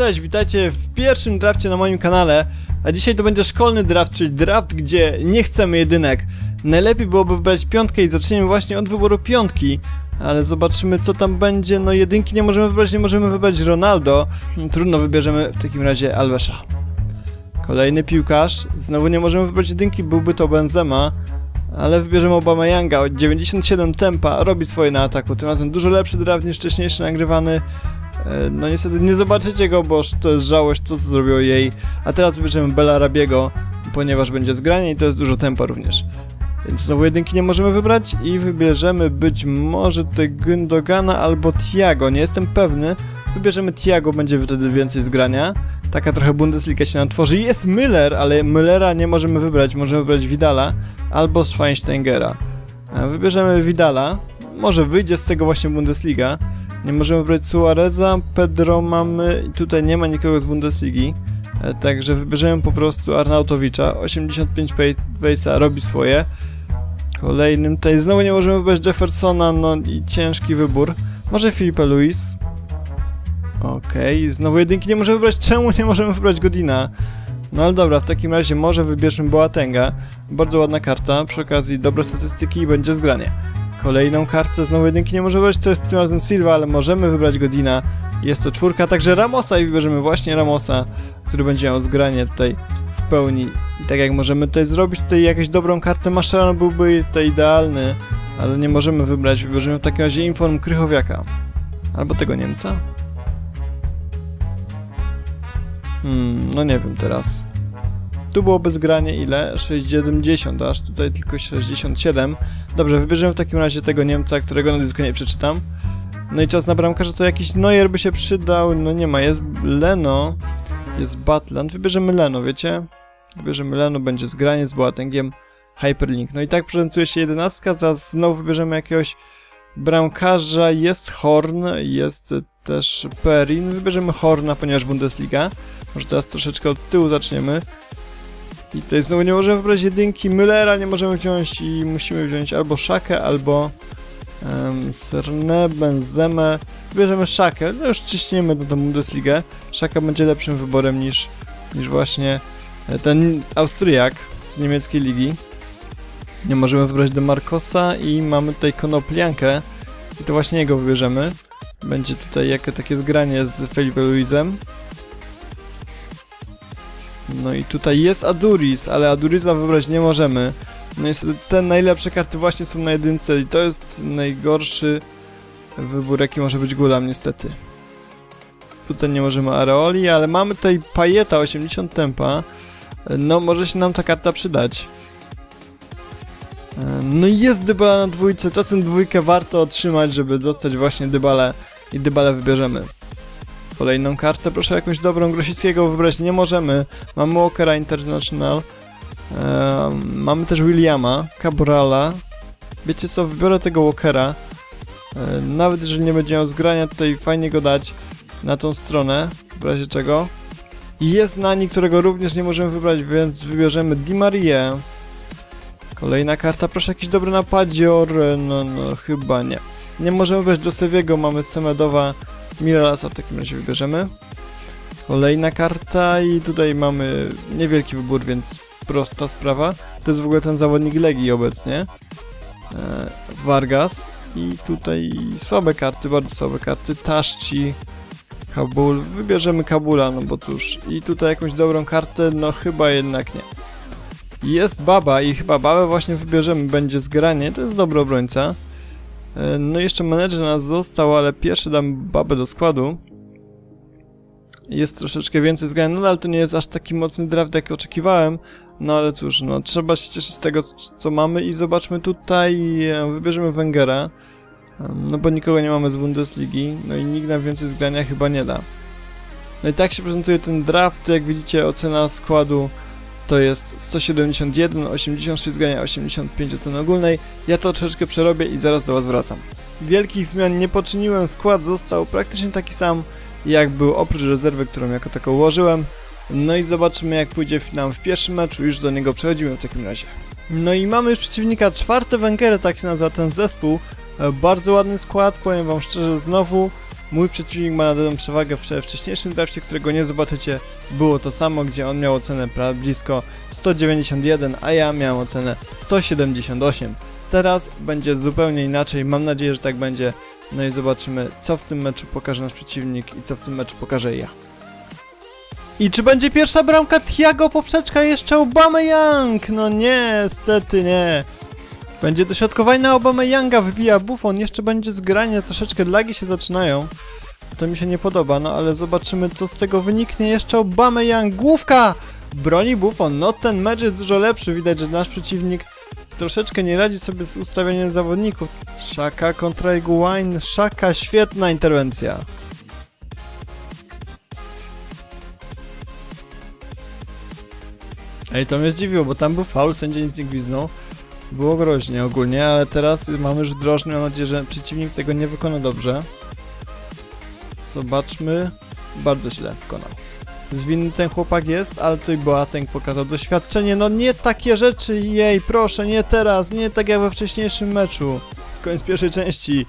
Cześć, witajcie w pierwszym drafcie na moim kanale. A dzisiaj to będzie szkolny draft, czyli draft, gdzie nie chcemy jedynek. Najlepiej byłoby wybrać piątkę i zaczniemy właśnie od wyboru piątki. Ale zobaczymy co tam będzie. No jedynki nie możemy wybrać, nie możemy wybrać Ronaldo. No, trudno, wybierzemy w takim razie Alvesa. Kolejny piłkarz. Znowu nie możemy wybrać jedynki, byłby to Benzema. Ale wybierzemy Obama Younga od 97 tempa, robi swoje na ataku. Tym razem dużo lepszy draft niż wcześniejszy nagrywany. E, No niestety nie zobaczycie go, bo to jest żałość, co zrobiło jej. A teraz wybierzemy Bella Rabiego, ponieważ będzie zgranie i to jest dużo tempa również. Więc znowu jedynki nie możemy wybrać i wybierzemy być może tutaj Gündogana albo Tiago, nie jestem pewny. Wybierzemy Tiago, będzie wtedy więcej zgrania. Taka trochę Bundesliga się nam tworzy. Jest Müller, ale Müllera nie możemy wybrać, możemy wybrać Vidala albo Schweinsteigera. E, Wybierzemy Vidala, może wyjdzie z tego właśnie Bundesliga. Nie możemy wybrać Suareza, Pedro mamy tutaj nie ma nikogo z Bundesligi. E, Także wybierzemy po prostu Arnautowicza. 85 pace- pace'a robi swoje. Kolejnym tutaj znowu nie możemy wybrać Jeffersona, no i ciężki wybór. Może Filipe Luis. Okej, znowu jedynki nie możemy wybrać. Czemu nie możemy wybrać Godina? No ale dobra, w takim razie może wybierzmy Boatenga. Bardzo ładna karta, przy okazji dobre statystyki i będzie zgranie. Kolejną kartę znowu jedynki nie możemy wybrać, to jest tym razem Silva, ale możemy wybrać Godina. Jest to czwórka, także Ramosa i wybierzemy właśnie Ramosa, który będzie miał zgranie tutaj w pełni. I tak jak możemy tutaj zrobić tutaj jakąś dobrą kartę, Mascherano byłby tutaj idealny, ale nie możemy wybrać, wybierzemy w takim razie Inform Krychowiaka. Albo tego Niemca. Hmm, no nie wiem teraz. Tu byłoby zgranie ile? 6,70, aż tutaj tylko 67. Dobrze, wybierzemy w takim razie tego Niemca, którego nazwiska nie przeczytam. No i czas na bramkarza to jakiś Neuer by się przydał, no nie ma, jest Leno, jest Batland, wybierzemy Leno, wiecie? Wybierzemy Leno, będzie zgranie z Boatengiem, Hyperlink. No i tak prezentuje się jedenastka, zaraz znowu wybierzemy jakiegoś bramkarza, jest Horn, jest też Perin, wybierzemy Horna, ponieważ Bundesliga. Może teraz troszeczkę od tyłu zaczniemy. I tutaj znowu nie możemy wybrać jedynki, Müllera nie możemy wziąć i musimy wziąć albo Szakę, albo um, Serne, Benzemę. Wybierzemy Szakę, no już ciśniemy do tą Bundesligę. Szaka będzie lepszym wyborem niż, niż właśnie e, ten Austriak z niemieckiej ligi. Nie możemy wybrać do Marcosa i mamy tutaj Konopliankę i to właśnie jego wybierzemy. Będzie tutaj jakie takie zgranie z Felipe Luizem. No i tutaj jest Aduris, ale Adurisa wybrać nie możemy. No niestety te najlepsze karty właśnie są na jedynce i to jest najgorszy wybór jaki może być Gulam niestety. Tutaj nie możemy Areoli, ale mamy tutaj Pajeta 80 tempa. No może się nam ta karta przydać. E, No i jest Dybala na dwójce, czasem dwójkę warto otrzymać, żeby dostać właśnie Dybalę i Dybalę wybierzemy. Kolejną kartę, proszę jakąś dobrą Grosickiego wybrać nie możemy. Mamy Walkera International. Mamy też Williama, Cabrala. Wiecie co, wybiorę tego Walkera. Nawet jeżeli nie będzie miał zgrania, tutaj fajnie go dać na tą stronę, w razie czego. I Jest Nani, którego również nie możemy wybrać, więc wybierzemy Di Maria. Kolejna karta, proszę jakiś dobry napadzior. No, no, chyba nie. Nie możemy wybrać do Seviego, mamy Semedowa, Miralasa w takim razie wybierzemy. Kolejna karta i tutaj mamy niewielki wybór, więc prosta sprawa. To jest w ogóle ten zawodnik Legii obecnie. E, Vargas. I tutaj słabe karty, bardzo słabe karty. Taszci, Kabul. Wybierzemy Kabula, no bo cóż. I tutaj jakąś dobrą kartę, no chyba jednak nie. Jest Baba i chyba Babę właśnie wybierzemy, będzie zgranie, to jest dobry obrońca. E, No jeszcze menedżer nas został, ale pierwszy dam Babę do składu. Jest troszeczkę więcej zgrań, no ale to nie jest aż taki mocny draft, jak oczekiwałem. No ale cóż, no trzeba się cieszyć z tego, co mamy i zobaczmy tutaj, e, wybierzemy Wengera. No bo nikogo nie mamy z Bundesligi, no i nikt nam więcej zgrania chyba nie da. No i tak się prezentuje ten draft, jak widzicie ocena składu to jest 171, 86 zgrania, 85 oceny ogólnej. Ja to troszeczkę przerobię i zaraz do Was wracam. Wielkich zmian nie poczyniłem, skład został praktycznie taki sam jak był oprócz rezerwy, którą jako taką ułożyłem. No i zobaczymy jak pójdzie nam w pierwszym meczu, już do niego przechodzimy w takim razie. No i mamy już przeciwnika czwarte Węgery, tak się nazywa ten zespół. E, Bardzo ładny skład, powiem wam szczerze znowu. Mój przeciwnik ma nade mną przewagę w wcześniejszym drafcie, którego nie zobaczycie. Było to samo, gdzie on miał ocenę blisko 191, a ja miałem ocenę 178. Teraz będzie zupełnie inaczej, mam nadzieję, że tak będzie. No i zobaczymy, co w tym meczu pokaże nasz przeciwnik i co w tym meczu pokażę ja. I czy będzie pierwsza bramka Thiago poprzeczka jeszcze Obama Young? No niestety nie. Będzie dośrodkowanie na Obama Younga, wybija Buffon, jeszcze będzie zgranie, troszeczkę lagi się zaczynają. To mi się nie podoba, no ale zobaczymy co z tego wyniknie. Jeszcze Obama Young, główka! Broni Buffon, no ten mecz jest dużo lepszy, widać, że nasz przeciwnik troszeczkę nie radzi sobie z ustawieniem zawodników. Szaka kontra Iguain, Szaka, świetna interwencja. Ej, to mnie zdziwiło, bo tam był faul, sędzia nic nie gwiznął. Było groźnie ogólnie, ale teraz mamy już drożny, mam nadzieję, że przeciwnik tego nie wykona dobrze. Zobaczmy. Bardzo źle wykonał. Zwinny ten chłopak jest, ale tutaj Boateng pokazał doświadczenie. No nie takie rzeczy, jej, proszę, nie teraz, nie tak jak we wcześniejszym meczu. Koniec pierwszej części.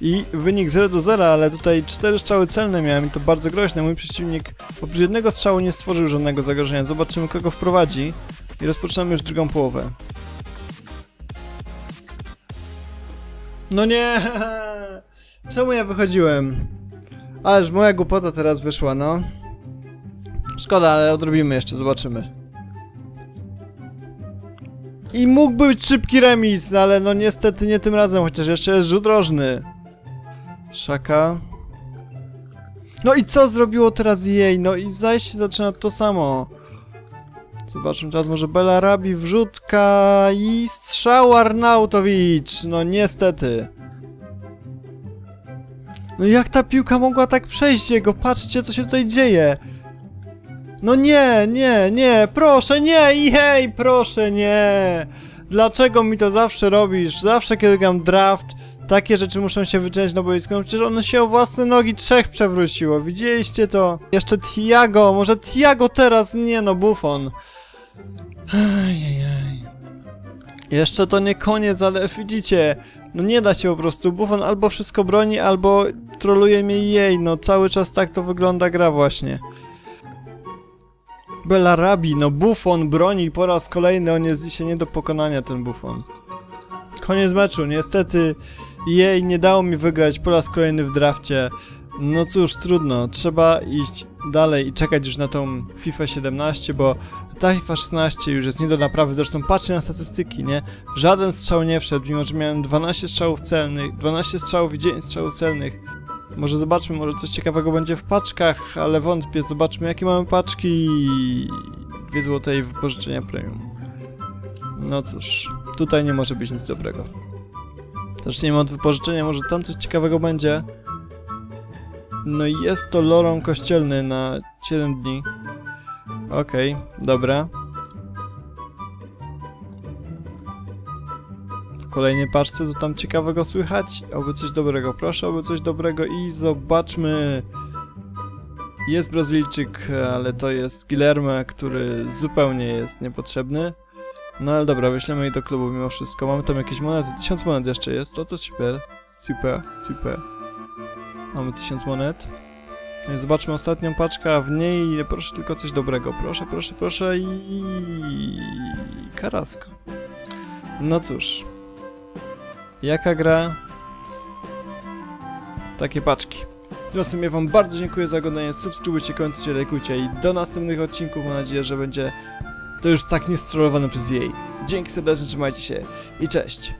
I wynik 0 do 0, ale tutaj cztery strzały celne miałem i to bardzo groźne. Mój przeciwnik oprócz jednego strzału nie stworzył żadnego zagrożenia. Zobaczymy kogo wprowadzi. I rozpoczynamy już drugą połowę. No nie! Czemu ja wychodziłem? Ależ moja głupota teraz wyszła, no. Szkoda, ale odrobimy jeszcze, zobaczymy. I mógłby być szybki remis, no ale no niestety nie tym razem, chociaż jeszcze jest rzut rożny. Szaka. No i co zrobiło teraz jej? No i zaś zaczyna to samo. Zobaczmy teraz może Belarabi, wrzutka i strzał Arnautowicz. No niestety. No jak ta piłka mogła tak przejść jego? Patrzcie co się tutaj dzieje. No nie, nie, nie, proszę, nie, i hej, proszę, nie. Dlaczego mi to zawsze robisz? Zawsze kiedy gram draft, takie rzeczy muszą się wyczyniać na boisku. No przecież ono się o własne nogi trzech przewróciło. Widzieliście to? Jeszcze Tiago, może Tiago teraz? Nie no, Buffon. Ajajaj. Jeszcze to nie koniec, ale widzicie, no nie da się po prostu. Buffon albo wszystko broni, albo troluje mnie jej. No cały czas tak to wygląda gra właśnie. Belarabi, no Buffon broni po raz kolejny, on jest dzisiaj nie do pokonania ten Buffon. Koniec meczu, niestety jej nie dało mi wygrać po raz kolejny w drafcie. No cóż, trudno, trzeba iść dalej i czekać już na tą FIFA 17, bo ta FIFA 16 już jest nie do naprawy, zresztą patrzcie na statystyki, nie? Żaden strzał nie wszedł, mimo że miałem 12 strzałów celnych, 12 strzałów i 9 strzałów celnych. Może zobaczmy, może coś ciekawego będzie w paczkach, ale wątpię. Zobaczmy, jakie mamy paczki. Dwie złote i wypożyczenia premium. No cóż, tutaj nie może być nic dobrego. Zaczniemy od wypożyczenia, może tam coś ciekawego będzie. No i jest to Loron Kościelny na 7 dni. Okej, dobra. W kolejnej paczce, co tam ciekawego słychać? Oby coś dobrego, proszę, oby coś dobrego i zobaczmy. Jest Brazylijczyk, ale to jest Guilherme, który zupełnie jest niepotrzebny. No ale dobra, wyślemy jej do klubu mimo wszystko. Mamy tam jakieś monety, 1000 monet jeszcze jest, to to super, super, super. Mamy 1000 monet. Zobaczmy ostatnią paczkę, a w niej proszę tylko coś dobrego. Proszę, proszę, proszę i... Karasko. No cóż. Jaka gra? Takie paczki. Tymczasem ja wam bardzo dziękuję za oglądanie, subskrybujcie, komentujcie, lajkujcie i do następnych odcinków mam nadzieję, że będzie to już tak nie strollowane przez jej. Dzięki serdecznie, trzymajcie się i cześć!